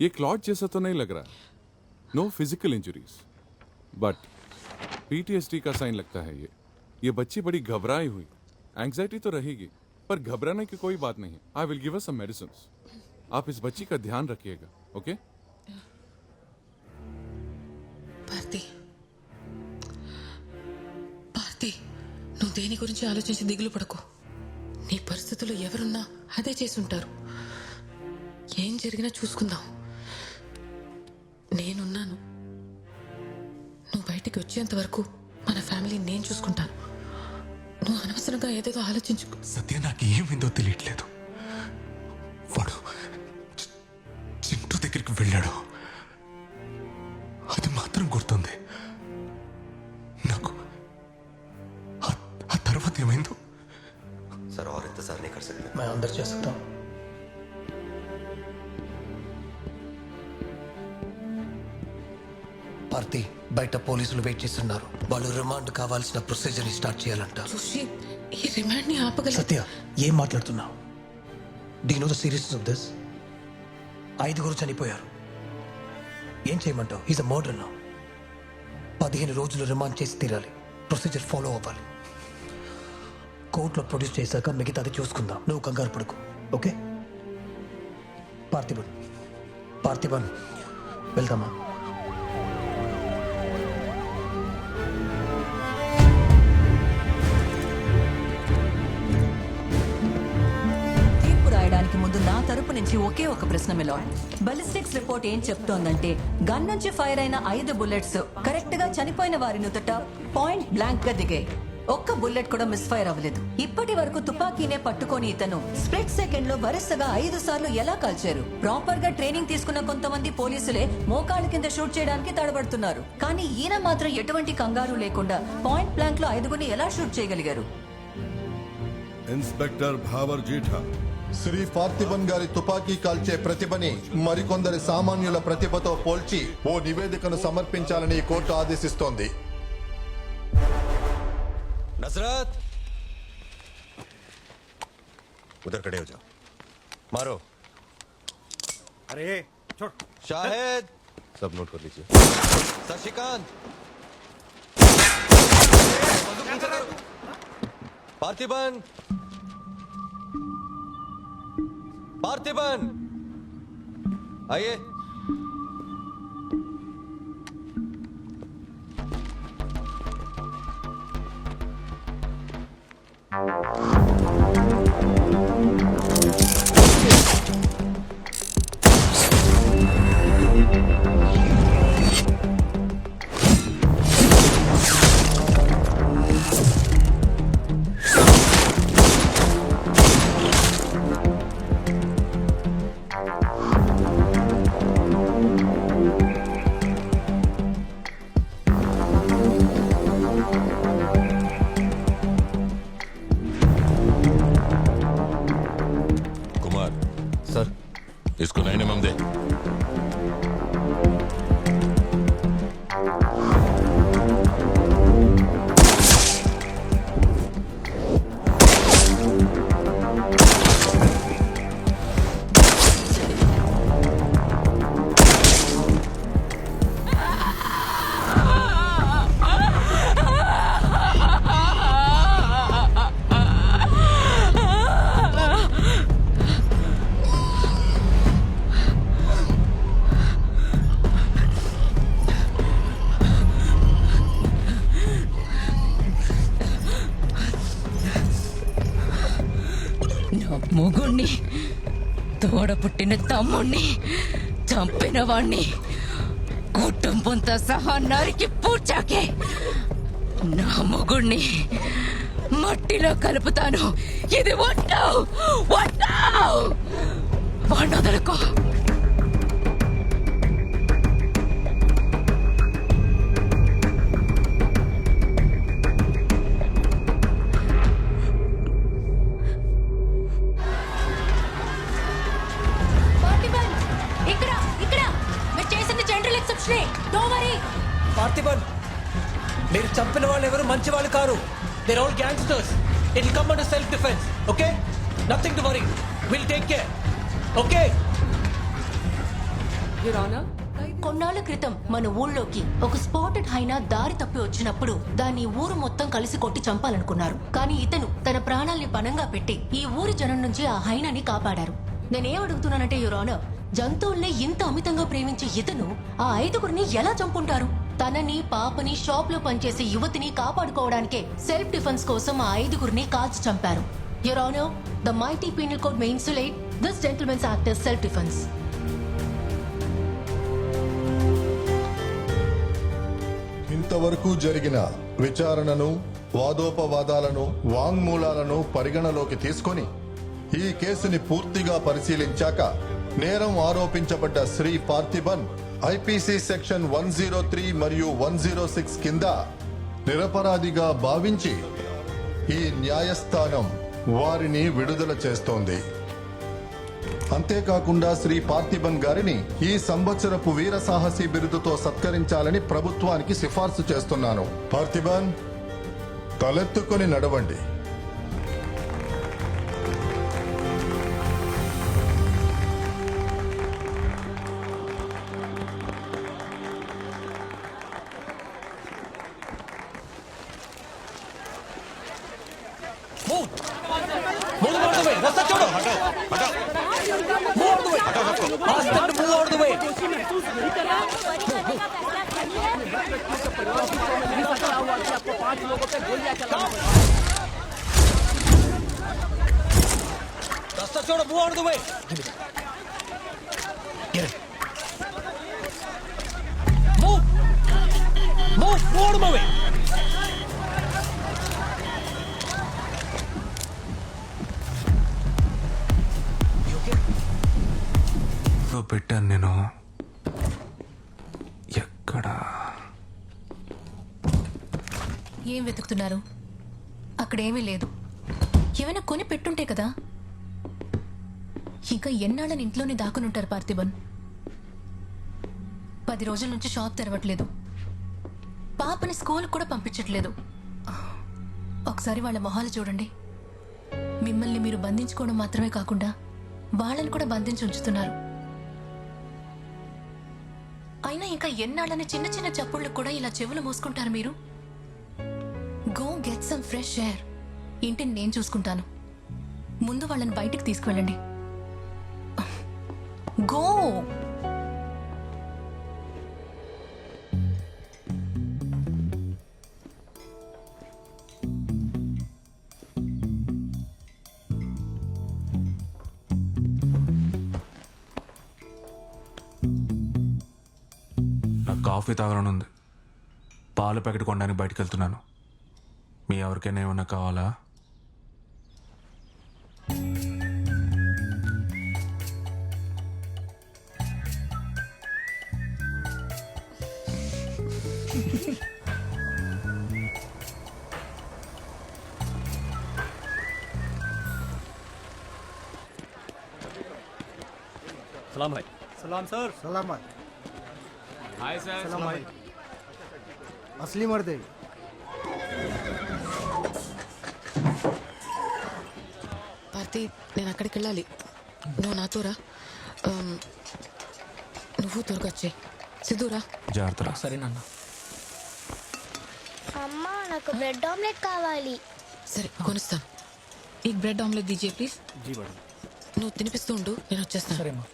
ये क्लॉट जैसा तो नहीं लग रहा no physical injuries but PTSD का साइन लगता है ये ये बच्ची बड़ी घबराई हुई एंग्जाइटी तो रहेगी पर घबराने की कोई बात नहीं I will give some medicine आप इस बच्ची का ध्यान रखिएगा ओके భారతి భారతి నువ్వు దేని గురించి ఆలోచించి దిగులు పడకు నీ పరిస్థితుల్లో ఎవరున్నా అదే చేసుంటారు ఏం జరిగినా చూసుకుందాం. నేనున్నాను. నువ్వు బయటికి వచ్చేంత వరకు మన ఫ్యామిలీ నేను చూసుకుంటాను. నువ్వు అనవసరంగా ఏదేదో ఆలోచించుకో. సత్య నాకు ఏమైందో తెలియట్లేదు. వాడు చింటూ దగ్గరికి వెళ్ళాడు. అది మాత్రం గుర్తుంది. పార్తి బయట పోలీసులు వెయిట్ చేస్తున్నారు. వాళ్ళు రిమాండ్ కావాల్సిన ప్రొసీజర్ స్టార్ట్ చేయాలంట. ఈ రిమాండ్ని ఆపగలి సత్య ఏం మాట్లాడుతున్నావు? D know the serious of this ఐదుగురు చనిపోయారు. ఏం చేయమంటావు? ఈజ్ అ మర్డర్ నా పదిహేను రోజులు రిమాండ్ చేసి తీరాలి. ప్రొసీజర్ ఫాలో అవ్వాలి. కోర్టులో ప్రొడ్యూస్ చేశాక మిగతాది చూసుకుందాం. నువ్వు కంగారు పడుకు. ఓకే పార్థిబన్ పార్థిబన్ వెళ్దామా? తరపు నుంచి ఒకే ఒక ప్రశ్న మిలాడ్ బలిస్టిక్స్ రిపోర్ట్ ఏం చెప్తోందంటే గన్ నుంచి ఫైర్ అయిన ఐదు బుల్లెట్స్ కరెక్ట్గా చనిపోయిన వారి నుదుట పాయింట్ బ్లాంక్గా దిగాయి. ఒక్క బుల్లెట్ కూడా మిస్ ఫైర్ అవ్వలేదు. ఇప్పటి వరకు తుపాకీనే పట్టుకొని ఇతను స్ప్లిట్ సెకండ్లో వరుసగా ఐదు సార్లు ఎలా కాల్చారు? ప్రాపర్గా ట్రైనింగ్ తీసుకున్న కొంతమంది పోలీసులే మోకాళ్ళ కింద షూట్ చేయడానికి తడబడుతున్నారు. కానీ ఈయన మాత్రం ఎటువంటి కంగారు లేకుండా పాయింట్ బ్లాంక్లో ఐదుగురిని ఎలా షూట్ చేయగలిగారు? ఇన్స్పెక్టర్ భావర్ జీఠా శ్రీ పార్థిబన్ గారి తుపాకీ కాల్చే ప్రతిభని మరికొందరి సామాన్యుల ప్రతిభతో పోల్చి ఓ నివేదికను సమర్పించాలని కోర్టు ఆదేశిస్తోంది नजरत उधर खड़े हो जाओ मारो अरे छोड़ शाहिद सब नोट कर लीजिए शशिकांत पार्थिबन पार्थिबन। आइए। It's good minimum day. మొగుణ్ణి. తోడ పుట్టిన తమ్ముణ్ణి. చంపిన వాణ్ణి. కుటుంబంతో సహా నరికి పూడ్చాకే నా మొగుణ్ణి మట్టిలో కలుపుతాను. ఇది ఒట్టావు ఒట్టావు వండదలుకో ఇక్కడ there all gangsters it come under self defence okay nothing to worry will take care okay కొన్నాళ్ళ క్రితం మన ఊళ్ళోకి ఒక స్పాటెడ్ హైనా దారి తప్పి వచ్చినప్పుడు దాన్ని ఊరు మొత్తం కలిసి కొట్టి చంపాలనుకున్నారు. కానీ ఇతను తన ప్రాణాల్ని పణంగా పెట్టి ఈ ఊరి జనం నుంచి ఆ హైనాని కాపాడారు. నేనేం అడుగుతున్నానంటే యురాన జంతువుల్ని ఇంత అమితంగా ప్రేమించే ఇతను ఆ ఐదుగురిని ఎలా చంపుంటారు? తనని పాపని షాప్లో పనిచేసే యువతిని కాపాడుకోవడానికే సెల్ఫ్ డిఫెన్స్ కోసం ఆ ఐదుగురిని కాల్చి చంపారు. యురానో the mighty penal code may insulate this gentlemen's act self defence ఇంతవరకు జరిగిన విచారణను వాదోపవాదాలను వాంగ్మూలాలను పరిగణలోకి తీసుకొని ఈ కేసుని పూర్తిగా పరిశీలించాక నేరం ఆరోపించబడ్డ Shri Parthiban IPC section one zero three మరియు వన్ జీరో సిక్స్ కింద నిరపరాధిగా భావించి ఈ న్యాయస్థానం వారిని విడుదల చేస్తోంది. అంతేకాకుండా శ్రీ పార్థిబన్ గారిని ఈ సంవత్సరపు వీర సాహసి బిరుదుతో సత్కరించాలని ప్రభుత్వానికి సిఫార్సు చేస్తున్నాను. పార్థిబన్ తలెత్తుకొని నడవండి. Move out of the way! Rasta chodo! Move out of the way! Ask them to move ఎక్కడో పెట్టాను నేను. ఎక్కడా? ఏం వెతుకుతున్నారు? అక్కడేమీ లేదు. ఏమైనా కొని పెట్టుంటే కదా? ఇంకా ఎన్నాళ్ళని ఇంట్లోనే దాక్కునుంటారు పార్థిబన్. పది రోజుల నుంచి షాప్ తెరవట్లేదు. పాపని స్కూల్ కూడా పంపించట్లేదు. ఒకసారి వాళ్ళ మొహాలు చూడండి. మిమ్మల్ని మీరు బంధించుకోవడం మాత్రమే కాకుండా వాళ్ళని కూడా బంధించి ఉంచుతున్నారు. అయినా ఇంకా ఎన్నాళ్ళని చిన్న చిన్న చప్పుళ్ళు కూడా ఇలా చెవులు మూసుకుంటారు మీరు? Go get some fresh air ఇంటిని నేను చూసుకుంటాను. ముందు వాళ్ళని బయటికి తీసుకువెళ్ళండి. గో నాకు కాఫీ తాగాలనుంది పాలు ప్యాకెట్ కొనడానికి బయటకు వెళ్తున్నాను మీ ఎవరికైనా ఏమన్నా కావాలా? సలాం భాయ్ సలాం సార్. సలాం భాయ్ हाय सर सलाम भाई असली मर्द है పార్తి నేను అక్కడికి వెళ్ళాలి నువ్వు నాతో రా ఆమ్, నువ్వు త్వరగా వచ్చే సిద్ధురా జాగ్రత్త సరే నాన్న అమ్మా నాకు బ్రెడ్ ఆమ్లెట్ కావాలి సరే కొనిస్తాను ఈ bread omelette దీజే please ji madam నువ్వు తినిపిస్తూ ఉండు నేను వచ్చేస్తాను సరేమ్మా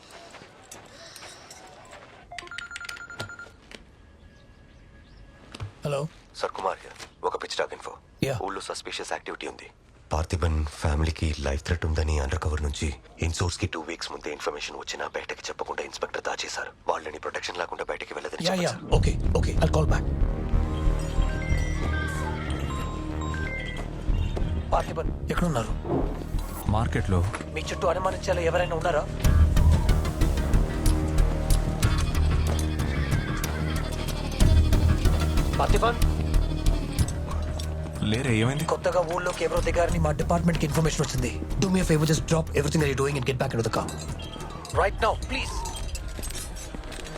హలో సార్ కుమార్ హియర్ ఒక పిచ్ డాక్ ఇన్ఫో Yeah. ఊళ్ళో సస్పిషియస్ యాక్టివిటీ ఉంది పార్థిబన్ ఫ్యామిలీకి లైఫ్ థ్రెట్ ఉందని అండర్ కవర్ నుంచి ఇన్సోర్స్కి టూ వీక్స్ ముందే ఇన్ఫర్మేషన్ వచ్చినా బయటకి చెప్పకుండా ఇన్స్పెక్టర్ దాచేశారు వాళ్ళని ప్రొటెక్షన్ లేకుండా బయటకి వెళ్ళదని యా యా చెప్పారు okay okay I call back Parthiban ఎక్కడున్నారు? మార్కెట్లో మీ చుట్టూ అనుమానించేలా ఎవరైనా ఉన్నారా? పార్థిబన్ లేరే ఏమైంది? కొత్తగా ఊళ్ళోకి ఎవరో దిగారని మా డిపార్ట్మెంట్కి ఇన్ఫర్మేషన్ వచ్చింది. Do me favour just drop everything I doing and get back in the car right now please